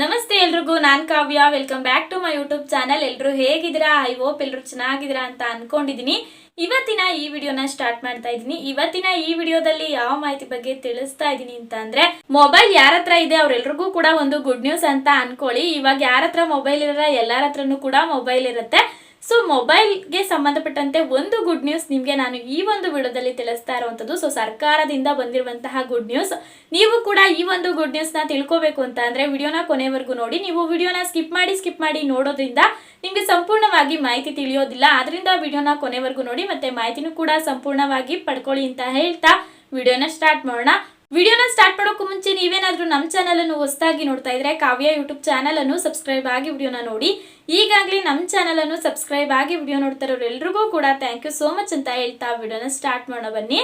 ನಮಸ್ತೆ ಎಲ್ರಿಗೂ, ನಾನ್ Kavya. Welcome back to my YouTube channel ಎಲ್ಲರೂ ಹೇಗಿದ್ದೀರಾ? ಐ ಹೋಪ್ ಎಲ್ಲರೂ ಚೆನ್ನಾಗಿದ್ದೀರಾ ಅಂತ ಅನ್ಕೊಂಡಿದೀನಿ. ಇವತ್ತಿನ ಈ ವಿಡಿಯೋನ ಸ್ಟಾರ್ಟ್ ಮಾಡ್ತಾ ಇದ್ದೀನಿ ಇವತ್ತಿನ ಈ ವಿಡಿಯೋದಲ್ಲಿ ಯಾವ ಮಾಹಿತಿ ಬಗ್ಗೆ ತಿಳಿಸ್ತಾ ಇದ್ದೀನಿ ಅಂತ ಅಂದ್ರೆ ಮೊಬೈಲ್ ಯಾರತ್ರ ಇದೆ ಅವ್ರೆಲ್ರಿಗೂ ಕೂಡ ಒಂದು ಗುಡ್ ನ್ಯೂಸ್ ಅಂತ ಅನ್ಕೊಳ್ಳಿ. ಇವಾಗ ಯಾರ ಹತ್ರ ಮೊಬೈಲ್ ಇರೋ ಎಲ್ಲರ ಕೂಡ ಮೊಬೈಲ್ ಇರುತ್ತೆ. ಸೊ ಮೊಬೈಲ್ಗೆ ಸಂಬಂಧಪಟ್ಟಂತೆ ಒಂದು ಗುಡ್ ನ್ಯೂಸ್ ನಿಮಗೆ ನಾನು ಈ ಒಂದು ವಿಡಿಯೋದಲ್ಲಿ ತಿಳಿಸ್ತಾ ಇರುವಂಥದ್ದು. ಸೊ ಸರ್ಕಾರದಿಂದ ಬಂದಿರುವಂತಹ ಗುಡ್ ನ್ಯೂಸ್ ನೀವು ಕೂಡ ಈ ಒಂದು ಗುಡ್ ನ್ಯೂಸ್ನ ತಿಳ್ಕೋಬೇಕು ಅಂತ ಅಂದರೆ ವಿಡಿಯೋನ ಕೊನೆವರೆಗೂ ನೋಡಿ. ನೀವು ವಿಡಿಯೋನ ಸ್ಕಿಪ್ ಮಾಡಿ ಸ್ಕಿಪ್ ಮಾಡಿ ನೋಡೋದ್ರಿಂದ ನಿಮಗೆ ಸಂಪೂರ್ಣವಾಗಿ ಮಾಹಿತಿ ತಿಳಿಯೋದಿಲ್ಲ. ಆದ್ರಿಂದ ವಿಡಿಯೋನ ಕೊನೆವರೆಗೂ ನೋಡಿ ಮತ್ತೆ ಮಾಹಿತಿನೂ ಕೂಡ ಸಂಪೂರ್ಣವಾಗಿ ಪಡ್ಕೊಳ್ಳಿ ಅಂತ ಹೇಳ್ತಾ ವಿಡಿಯೋನ ಸ್ಟಾರ್ಟ್ ಮಾಡೋಣ. ವಿಡಿಯೋನ ಸ್ಟಾರ್ಟ್ ಮಾಡೋಕ್ಕೂ ಮುಂಚೆ ನೀವೇನಾದ್ರೂ ನಮ್ಮ ಚಾನಲ್ ಅನ್ನು ಹೊಸದಾಗಿ ನೋಡ್ತಾ ಇದ್ರೆ ಕಾವ್ಯ ಯೂಟ್ಯೂಬ್ ಚಾನಲ್ ಅನ್ನು ಸಬ್ಸ್ಕ್ರೈಬ್ ಆಗಿ ವಿಡಿಯೋನ ನೋಡಿ. ಈಗಾಗಲೇ ನಮ್ಮ ಚಾನಲ್ ಅನ್ನು ಸಬ್ಸ್ಕ್ರೈಬ್ ಆಗಿ ವಿಡಿಯೋ ನೋಡ್ತಾ ಇರೋರು ಎಲ್ರಿಗೂ ಕೂಡ ಥ್ಯಾಂಕ್ ಯು ಸೋ ಮಚ್ ಅಂತ ಹೇಳ್ತಾ ವಿಡಿಯೋನ ಸ್ಟಾರ್ಟ್ ಮಾಡೋ ಬನ್ನಿ.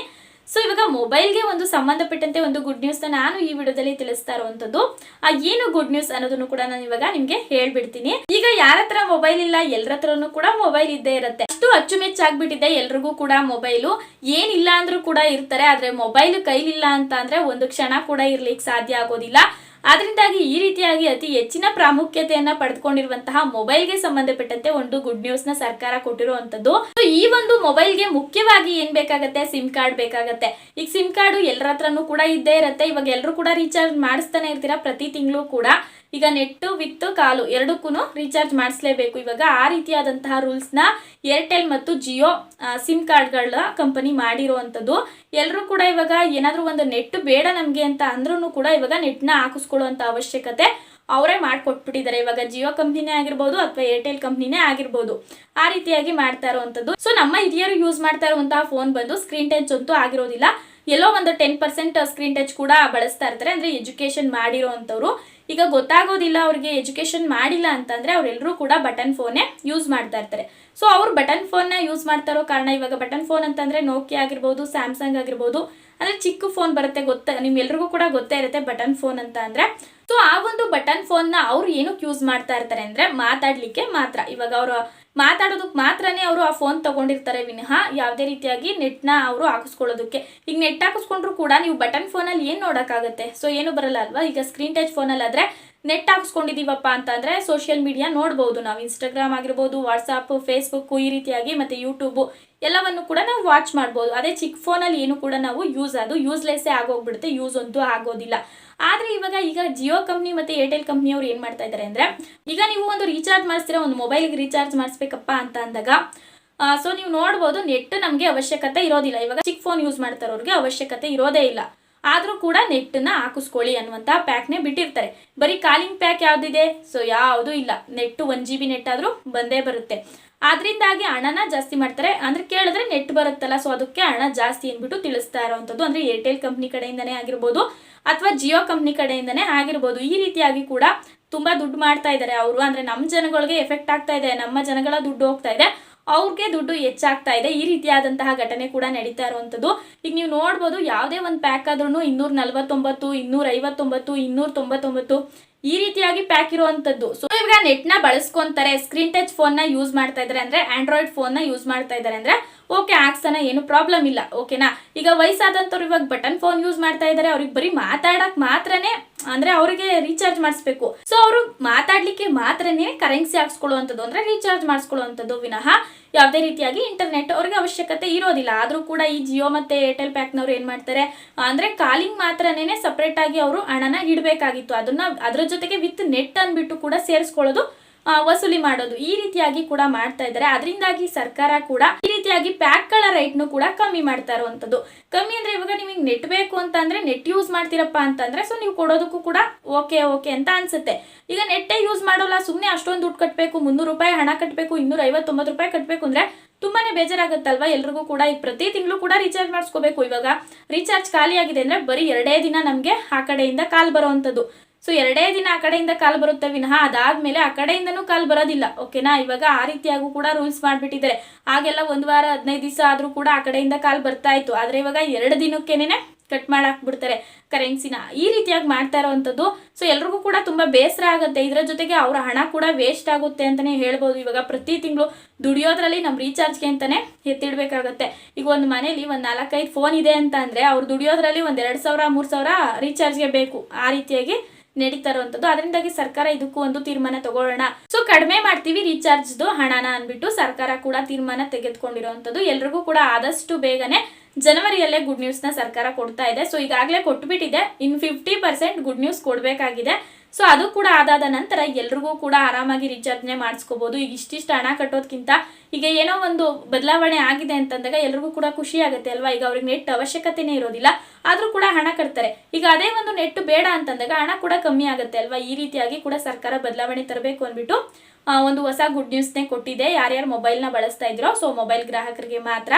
ಸೊ ಇವಾಗ ಮೊಬೈಲ್ಗೆ ಒಂದು ಸಂಬಂಧಪಟ್ಟಂತೆ ಒಂದು ಗುಡ್ ನ್ಯೂಸ್ನ ನಾನು ಈ ವಿಡಿಯೋದಲ್ಲಿ ತಿಳಿಸ್ತಾ ಇರುವಂತದ್ದು. ಆ ಏನು ಗುಡ್ ನ್ಯೂಸ್ ಅನ್ನೋದನ್ನು ಕೂಡ ನಾನು ಇವಾಗ ನಿಮ್ಗೆ ಹೇಳ್ಬಿಡ್ತೀನಿ. ಈಗ ಯಾರ ಹತ್ರ ಮೊಬೈಲ್ ಇಲ್ಲ ಎಲ್ಲರ ಹತ್ರನೂ ಕೂಡ ಮೊಬೈಲ್ ಇದ್ದೇ ಇರುತ್ತೆ. ಅಷ್ಟು ಅಚ್ಚುಮೆಚ್ಚಾಗ್ಬಿಟ್ಟಿದೆ ಎಲ್ರಿಗೂ ಕೂಡ ಮೊಬೈಲು ಏನಿಲ್ಲ ಅಂದ್ರೂ ಕೂಡ ಇರ್ತಾರೆ, ಆದ್ರೆ ಮೊಬೈಲ್ ಕೈಲಿಲ್ಲ ಅಂತ ಅಂದ್ರೆ ಒಂದು ಕ್ಷಣ ಕೂಡ ಇರ್ಲಿಕ್ಕೆ ಸಾಧ್ಯ ಆಗೋದಿಲ್ಲ. ಆದ್ರಿಂದಾಗಿ ಈ ರೀತಿಯಾಗಿ ಅತಿ ಹೆಚ್ಚಿನ ಪ್ರಾಮುಖ್ಯತೆಯನ್ನ ಪಡೆದುಕೊಂಡಿರುವಂತಹ ಮೊಬೈಲ್ಗೆ ಸಂಬಂಧಪಟ್ಟಂತೆ ಒಂದು ಗುಡ್ ನ್ಯೂಸ್ನ ಸರ್ಕಾರ ಕೊಟ್ಟಿರುವಂತದ್ದು ಈ ಒಂದು ಮೊಬೈಲ್ಗೆ ಮುಖ್ಯವಾಗಿ ಏನ್ ಬೇಕಾಗತ್ತೆ? ಸಿಮ್ ಕಾರ್ಡ್ ಬೇಕಾಗತ್ತೆ. ಈಗ ಸಿಮ್ ಕಾರ್ಡ್ ಎಲ್ಲರ ಹತ್ರನೂ ಕೂಡ ಇದ್ದೇ ಇರುತ್ತೆ. ಇವಾಗ ಎಲ್ಲರೂ ಕೂಡ ರೀಚಾರ್ಜ್ ಮಾಡಿಸ್ತಾನೆ ಇರ್ತೀರಾ? ಪ್ರತಿ ತಿಂಗಳು ಕೂಡ. ಈಗ ನೆಟ್ಟು ವಿತ್ ಕಾಲು ಎರಡಕ್ಕೂ ರೀಚಾರ್ಜ್ ಮಾಡಿಸ್ಲೇಬೇಕು. ಇವಾಗ ಆ ರೀತಿಯಾದಂತಹ ರೂಲ್ಸ್ನ ಏರ್ಟೆಲ್ ಮತ್ತು ಜಿಯೋ ಸಿಮ್ ಕಾರ್ಡ್ಗಳ ಕಂಪನಿ ಮಾಡಿರುವಂಥದ್ದು. ಎಲ್ಲರೂ ಕೂಡ ಇವಾಗ ಏನಾದರೂ ಒಂದು ನೆಟ್ ಬೇಡ ನಮಗೆ ಅಂತ ಅಂದ್ರೂ ಕೂಡ ಇವಾಗ ನೆಟ್ನ ಹಾಕಿಸ್ಕೊಳ್ಳುವಂಥ ಅವಶ್ಯಕತೆ ಅವರೇ ಮಾಡಿಕೊಟ್ಬಿಟ್ಟಿದ್ದಾರೆ. ಇವಾಗ ಜಿಯೋ ಕಂಪ್ನಿನೇ ಆಗಿರ್ಬೋದು ಅಥವಾ ಏರ್ಟೆಲ್ ಕಂಪ್ನಿನೇ ಆಗಿರ್ಬೋದು. ಆ ರೀತಿಯಾಗಿ ಮಾಡ್ತಾ ಇರುವಂಥದ್ದು. ಸೊ ನಮ್ಮ ಹಿರಿಯರು ಯೂಸ್ ಮಾಡ್ತಾ ಇರುವಂತಹ ಫೋನ್ ಬಂದು ಸ್ಕ್ರೀನ್ ಟಚ್ ಅಂತೂ ಆಗಿರೋದಿಲ್ಲ. ಎಲ್ಲೋ ಒಂದು ಟೆನ್ ಪರ್ಸೆಂಟ್ ಸ್ಕ್ರೀನ್ ಟಚ್ ಕೂಡ ಬಳಸ್ತಾ ಇರ್ತಾರೆ. ಅಂದ್ರೆ ಎಜುಕೇಶನ್ ಮಾಡಿರೋವಂಥವ್ರು. ಈಗ ಗೊತ್ತಾಗೋದಿಲ್ಲ ಅವ್ರಿಗೆ ಎಜುಕೇಶನ್ ಮಾಡಿಲ್ಲ ಅಂತಂದ್ರೆ ಅವರೆಲ್ಲರೂ ಕೂಡ ಬಟನ್ ಫೋನೇ ಯೂಸ್ ಮಾಡ್ತಾ ಇರ್ತಾರೆ. ಸೊ ಅವ್ರು ಬಟನ್ ಫೋನ್ನ ಯೂಸ್ ಮಾಡ್ತಾ ಇರೋ ಕಾರಣ ಇವಾಗ ಬಟನ್ ಫೋನ್ ಅಂತಂದ್ರೆ ನೋಕಿಯಾ ಆಗಿರ್ಬೋದು ಸ್ಯಾಮ್ಸಂಗ್ ಆಗಿರ್ಬೋದು, ಅಂದ್ರೆ ಚಿಕ್ಕ ಫೋನ್ ಬರುತ್ತೆ ಗೊತ್ತ ನಿಮ್ಗೆಲ್ರಿಗೂ ಕೂಡ ಗೊತ್ತೇ ಇರುತ್ತೆ ಬಟನ್ ಫೋನ್ ಅಂತ ಅಂದ್ರೆ. ಸೊ ಆ ಒಂದು ಬಟನ್ ಫೋನ್ನ ಅವ್ರು ಏನಕ್ಕೆ ಯೂಸ್ ಮಾಡ್ತಾ ಇರ್ತಾರೆ ಅಂದ್ರೆ ಮಾತಾಡ್ಲಿಕ್ಕೆ ಮಾತ್ರ. ಇವಾಗ ಅವರು ಮಾತಾಡೋದಕ್ಕೆ ಮಾತ್ರನೇ ಅವರು ಆ ಫೋನ್ ತಗೊಂಡಿರ್ತಾರೆ ವಿನಃ ಯಾವುದೇ ರೀತಿಯಾಗಿ ನೆಟ್ನ ಅವರು ಹಾಕಿಸ್ಕೊಳ್ಳೋದಕ್ಕೆ. ಈಗ ನೆಟ್ ಹಾಕಿಸ್ಕೊಂಡ್ರು ಕೂಡ ನೀವು ಬಟನ್ ಫೋನಲ್ಲಿ ಏನು ನೋಡೋಕ್ಕಾಗತ್ತೆ? ಸೊ ಏನು ಬರಲ್ಲ ಅಲ್ವಾ? ಈಗ ಸ್ಕ್ರೀನ್ ಟಚ್ ಫೋನಲ್ಲಾದರೆ ನೆಟ್ ಹಾಕಿಸ್ಕೊಂಡಿದೀವಪ್ಪ ಅಂತಂದರೆ ಸೋಷಿಯಲ್ ಮೀಡಿಯಾ ನೋಡ್ಬೋದು. ನಾವು ಇನ್ಸ್ಟಾಗ್ರಾಮ್ ಆಗಿರ್ಬೋದು ವಾಟ್ಸಪ್ ಫೇಸ್ಬುಕ್ ಈ ರೀತಿಯಾಗಿ ಮತ್ತೆ ಯೂಟ್ಯೂಬು ಎಲ್ಲವನ್ನು ಕೂಡ ನಾವು ವಾಚ್ ಮಾಡ್ಬೋದು. ಅದೇ ಚಿಕ್ಕ ಫೋನಲ್ಲಿ ಏನು ಕೂಡ ನಾವು ಯೂಸ್ ಅದು ಯೂಸ್ಲೆಸ್ಸೇ ಆಗೋಗ್ಬಿಡುತ್ತೆ, ಯೂಸ್ ಅಂತೂ ಆಗೋದಿಲ್ಲ. ಆದರೆ ಇವಾಗ ಈಗ ಜಿಯೋ ಕಂಪ್ನಿ ಮತ್ತು ಏರ್ಟೆಲ್ ಕಂಪ್ನಿ ಅವ್ರು ಏನು ಮಾಡ್ತಾ ಇದ್ದಾರೆ ಅಂದರೆ, ಈಗ ನೀವು ಒಂದು ರೀಚಾರ್ಜ್ ಮಾಡಿಸ್ತೀರಾ, ಒಂದು ಮೊಬೈಲ್ಗೆ ರೀಚಾರ್ಜ್ ಮಾಡಿಸ್ಬೇಕಪ್ಪ ಅಂತ ಅಂದಾಗ ಸೊ ನೀವು ನೋಡ್ಬೋದು ನೆಟ್ ನಮಗೆ ಅವಶ್ಯಕತೆ ಇರೋದಿಲ್ಲ. ಇವಾಗ ಚಿಕ್ಕ ಫೋನ್ ಯೂಸ್ ಮಾಡ್ತಾರೋರಿಗೆ ಅವಶ್ಯಕತೆ ಇರೋದೇ ಇಲ್ಲ. ಆದರೂ ಕೂಡ ನೆಟ್ಟನ್ನ ಹಾಕಿಸ್ಕೊಳ್ಳಿ ಅನ್ನುವಂಥ ಪ್ಯಾಕ್ನೇ ಬಿಟ್ಟಿರ್ತಾರೆ. ಬರೀ ಕಾಲಿಂಗ್ ಪ್ಯಾಕ್ ಯಾವುದಿದೆ? ಸೊ ಯಾವುದು ಇಲ್ಲ. ನೆಟ್ಟು ಒನ್ ಜಿ ಬಿ ನೆಟ್ ಆದರೂ ಬಂದೇ ಬರುತ್ತೆ. ಆದ್ರಿಂದಾಗಿ ಹಣನ ಜಾಸ್ತಿ ಮಾಡ್ತಾರೆ. ಅಂದ್ರೆ ಕೇಳಿದ್ರೆ ನೆಟ್ ಬರುತ್ತಲ್ಲ ಸೊ ಅದಕ್ಕೆ ಹಣ ಜಾಸ್ತಿ ಅಂದ್ಬಿಟ್ಟು ತಿಳಿಸ್ತಾ ಇರೋವಂಥದ್ದು. ಅಂದ್ರೆ ಏರ್ಟೆಲ್ ಕಂಪ್ನಿ ಕಡೆಯಿಂದನೇ ಆಗಿರ್ಬೋದು, ಅಥವಾ ಜಿಯೋ ಕಂಪ್ನಿ ಕಡೆಯಿಂದನೇ ಆಗಿರ್ಬೋದು. ಈ ರೀತಿಯಾಗಿ ಕೂಡ ತುಂಬಾ ದುಡ್ಡು ಮಾಡ್ತಾ ಇದ್ದಾರೆ ಅವರು. ಅಂದ್ರೆ ನಮ್ಮ ಜನಗಳಿಗೆ ಎಫೆಕ್ಟ್ ಆಗ್ತಾ ಇದೆ, ನಮ್ಮ ಜನಗಳ ದುಡ್ಡು ಹೋಗ್ತಾ ಇದೆ, ಅವ್ರಿಗೆ ದುಡ್ಡು ಹೆಚ್ಚಾಗ್ತಾ ಇದೆ. ಈ ರೀತಿಯಾದಂತಹ ಘಟನೆ ಕೂಡ ನಡೀತಾ ಇರುವಂಥದ್ದು. ಈಗ ನೀವು ನೋಡ್ಬೋದು, ಯಾವುದೇ ಒಂದು ಪ್ಯಾಕ್ ಆದ್ರೂ ಇನ್ನೂರ ನಲ್ವತ್ತೊಂಬತ್ತು ಇನ್ನೂರ ಐವತ್ತೊಂಬತ್ತು ಇನ್ನೂರ ತೊಂಬತ್ತೊಂಬತ್ತು ಈ ರೀತಿಯಾಗಿ ಪ್ಯಾಕ್ ಇರುವಂತದ್ದು. ಸೊ ಇವಾಗ ನೆಟ್ನ ಬಳಸ್ಕೊಂತಾರೆ ಸ್ಕ್ರೀನ್ ಟಚ್ ಫೋನ್ನ ಯೂಸ್ ಮಾಡ್ತಾ ಇದಾರೆ ಅಂದ್ರೆ ಆಂಡ್ರಾಯ್ಡ್ ಫೋನ್ನ ಯೂಸ್ ಮಾಡ್ತಾ ಇದಾರೆ ಅಂದ್ರೆ ಓಕೆ ಹಾಕ್ಸನ ಏನು ಪ್ರಾಬ್ಲಮ್ ಇಲ್ಲ ಓಕೆನಾ ಈಗ ವಯಸ್ಸಾದಂತವ್ರು ಇವಾಗ ಬಟನ್ ಫೋನ್ ಯೂಸ್ ಮಾಡ್ತಾ ಇದಾರೆ ಅವ್ರಿಗೆ ಬರೀ ಮಾತಾಡಕ್ ಮಾತ್ರನೇ ಅಂದ್ರೆ ಅವರಿಗೆ ರೀಚಾರ್ಜ್ ಮಾಡಿಸ್ಬೇಕು. ಸೊ ಅವರು ಮಾತಾಡ್ಲಿಕ್ಕೆ ಮಾತ್ರನೇ ಕರೆನ್ಸಿ ಹಾಕ್ಸ್ಕೊಳ್ಳುವಂಥದ್ದು. ಅಂದ್ರೆ ರೀಚಾರ್ಜ್ ಮಾಡಿಸ್ಕೊಳ್ಳುವಂಥದ್ದು ವಿನಃ ಯಾವುದೇ ರೀತಿಯಾಗಿ ಇಂಟರ್ನೆಟ್ ಅವ್ರಿಗೆ ಅವಶ್ಯಕತೆ ಇರೋದಿಲ್ಲ. ಆದ್ರೂ ಕೂಡ ಈ ಜಿಯೋ ಮತ್ತೆ ಏರ್ಟೆಲ್ ಪ್ಯಾಕ್ನವ್ರು ಏನ್ ಮಾಡ್ತಾರೆ? ಅಂದ್ರೆ ಕಾಲಿಂಗ್ ಮಾತ್ರನೇ ಸಪ್ರೇಟಾಗಿ ಅವರು ಹಣನ ಇಡಬೇಕಾಗಿತ್ತು. ಅದನ್ನ ಅದ್ರ ಜೊತೆಗೆ ವಿತ್ ನೆಟ್ ಅನ್ಬಿಟ್ಟು ಕೂಡ ಸೇರಿಸ್ಕೊಳ್ಳೋದು ವಸೂಲಿ ಮಾಡೋದು ಈ ರೀತಿಯಾಗಿ ಕೂಡ ಮಾಡ್ತಾ ಇದ್ದಾರೆ. ಅದರಿಂದಾಗಿ ಸರ್ಕಾರ ಕೂಡ ಈ ರೀತಿಯಾಗಿ ಪ್ಯಾಕ್ಗಳ ರೇಟ್ನು ಕೂಡ ಕಮ್ಮಿ ಮಾಡ್ತಾ ಇರುವಂತದ್ದು. ಕಮ್ಮಿ ಅಂದ್ರೆ ಇವಾಗ ನಿಮಗೆ ನೆಟ್ ಬೇಕು ಅಂತ ಅಂದ್ರೆ ನೆಟ್ ಯೂಸ್ ಮಾಡ್ತೀರಪ್ಪ ಅಂತಂದ್ರೆ ಸೊ ನೀವು ಕೊಡೋದಕ್ಕೂ ಕೂಡ ಓಕೆ ಓಕೆ ಅಂತ ಅನ್ಸುತ್ತೆ. ಈಗ ನೆಟ್ಟೇ ಯೂಸ್ ಮಾಡೋಲ್ಲ ಸುಮ್ಮನೆ ಅಷ್ಟೊಂದು ದುಡ್ಡು ಕಟ್ಟಬೇಕು ಮುನ್ನೂರು ರೂಪಾಯಿ ಹಣ ಕಟ್ಟಬೇಕು ಇನ್ನೂರ ಐವತ್ತೊಂಬತ್ತು ರೂಪಾಯಿ ಕಟ್ಟಬೇಕು ಅಂದ್ರೆ ತುಂಬಾನೇ ಬೇಜಾರಾಗುತ್ತಲ್ವಾ? ಎಲ್ರಿಗೂ ಕೂಡ ಈಗ ಪ್ರತಿ ತಿಂಗಳು ಕೂಡ ರೀಚಾರ್ಜ್ ಮಾಡಿಸ್ಕೋಬೇಕು ಇವಾಗ. ರೀಚಾರ್ಜ್ ಖಾಲಿ ಆಗಿದೆ ಅಂದ್ರೆ ಬರೀ ಎರಡೇ ದಿನ ನಮಗೆ ಆ ಕಡೆಯಿಂದ ಕಾಲ್ ಬರುವಂಥದ್ದು ಸೊ ಎರಡೇ ದಿನ ಆ ಕಡೆಯಿಂದ ಕಾಲ್ ಬರುತ್ತೆ ವಿನಃ. ಅದಾದ್ಮೇಲೆ ಆ ಕಡೆಯಿಂದನೂ ಕಾಲ್ ಬರೋದಿಲ್ಲ. ಓಕೆನಾ ಇವಾಗ ಆ ರೀತಿಯಾಗೂ ಕೂಡ ರೂಲ್ಸ್ ಮಾಡ್ಬಿಟ್ಟಿದ್ದಾರೆ. ಆಗೆಲ್ಲ ಒಂದು ವಾರ, ಹದಿನೈದು ದಿವಸ ಆದ್ರೂ ಕೂಡ ಆ ಕಡೆಯಿಂದ ಕಾಲ್ ಬರ್ತಾ ಇತ್ತು. ಆದರೆ ಇವಾಗ ಎರಡು ದಿನಕ್ಕೇನೆ ಕಟ್ ಮಾಡಾಕ್ಬಿಡ್ತಾರೆ ಕರೆನ್ಸಿನ ಈ ರೀತಿಯಾಗಿ ಮಾಡ್ತಾ ಇರೋವಂಥದ್ದು ಸೊ ಎಲ್ರಿಗೂ ಕೂಡ ತುಂಬಾ ಬೇಸರ ಆಗುತ್ತೆ. ಇದರ ಜೊತೆಗೆ ಅವರ ಹಣ ಕೂಡ ವೇಸ್ಟ್ ಆಗುತ್ತೆ ಅಂತಾನೆ ಹೇಳ್ಬೋದು. ಇವಾಗ ಪ್ರತಿ ತಿಂಗಳು ದುಡಿಯೋದ್ರಲ್ಲಿ ನಮ್ಮ ರೀಚಾರ್ಜ್ಗೆ ಅಂತಲೇ ಎತ್ತಿಡಬೇಕಾಗತ್ತೆ. ಈಗ ಒಂದು ಮನೇಲಿ ಒಂದು ನಾಲ್ಕೈದು ಫೋನ್ ಇದೆ ಅಂತ ಅಂದರೆ ಅವ್ರು ದುಡಿಯೋದ್ರಲ್ಲಿ ಒಂದು ಎರಡು ಸಾವಿರ, ಮೂರು ಸಾವಿರ ರೀಚಾರ್ಜ್ಗೆ ಬೇಕು. ಆ ರೀತಿಯಾಗಿ ನಡೀತಾ ಇರುವಂತದ್ದು. ಅದರಿಂದಾಗಿ ಸರ್ಕಾರ ಇದಕ್ಕೂ ಒಂದು ತೀರ್ಮಾನ ತಗೊಳ್ಳೋಣ. ಸೊ ಕಡಿಮೆ ಮಾಡ್ತೀವಿ ರೀಚಾರ್ಜ್ದು ಹಣನ ಅನ್ಬಿಟ್ಟು ಸರ್ಕಾರ ಕೂಡ ತೀರ್ಮಾನ ತೆಗೆದುಕೊಂಡಿರುವಂತದ್ದು. ಎಲ್ರಿಗೂ ಕೂಡ ಆದಷ್ಟು ಬೇಗನೆ ಜನವರಿಯಲ್ಲೇ ಗುಡ್ ನ್ಯೂಸ್ನ ಸರ್ಕಾರ ಕೊಡ್ತಾ ಇದೆ. ಸೊ ಈಗಾಗಲೇ ಕೊಟ್ಬಿಟ್ಟಿದೆ. In fifty percent good news ಕೊಡಬೇಕಾಗಿದೆ. So ಅದು ಕೂಡ ಅದಾದ ನಂತರ ಎಲ್ರಿಗೂ ಕೂಡ ಆರಾಮಾಗಿ ರೀಚಾರ್ಜ್ನೆ ಮಾಡಿಸ್ಕೋಬಹುದು ಈಗ ಇಷ್ಟಿಷ್ಟು ಹಣ ಕಟ್ಟೋದ್ಕಿಂತ ಈಗ ಏನೋ ಒಂದು ಬದಲಾವಣೆ ಆಗಿದೆ ಅಂತಂದಾಗ ಎಲ್ರಿಗೂ ಕೂಡ ಖುಷಿ ಆಗುತ್ತೆ ಅಲ್ವಾ? ಈಗ ಅವ್ರಿಗೆ ನೆಟ್ ಅವಶ್ಯಕತೆನೇ ಇರೋದಿಲ್ಲ. ಆದ್ರೂ ಕೂಡ ಹಣ ಕಟ್ತಾರೆ. ಈಗ ಅದೇ ಒಂದು ನೆಟ್ ಬೇಡ ಅಂತಂದಾಗ ಹಣ ಕೂಡ ಕಮ್ಮಿ ಆಗುತ್ತೆ ಅಲ್ವಾ? ಈ ರೀತಿಯಾಗಿ ಕೂಡ ಸರ್ಕಾರ ಬದಲಾವಣೆ ತರಬೇಕು ಅಂದ್ಬಿಟ್ಟು ಒಂದು ಹೊಸ ಗುಡ್ ನ್ಯೂಸ್ನೇ ಕೊಟ್ಟಿದೆ. ಯಾರ್ಯಾರು ಮೊಬೈಲ್ನ ಬಳಸ್ತಾ ಇದ್ರೋ ಸೊ ಮೊಬೈಲ್ ಗ್ರಾಹಕರಿಗೆ ಮಾತ್ರ.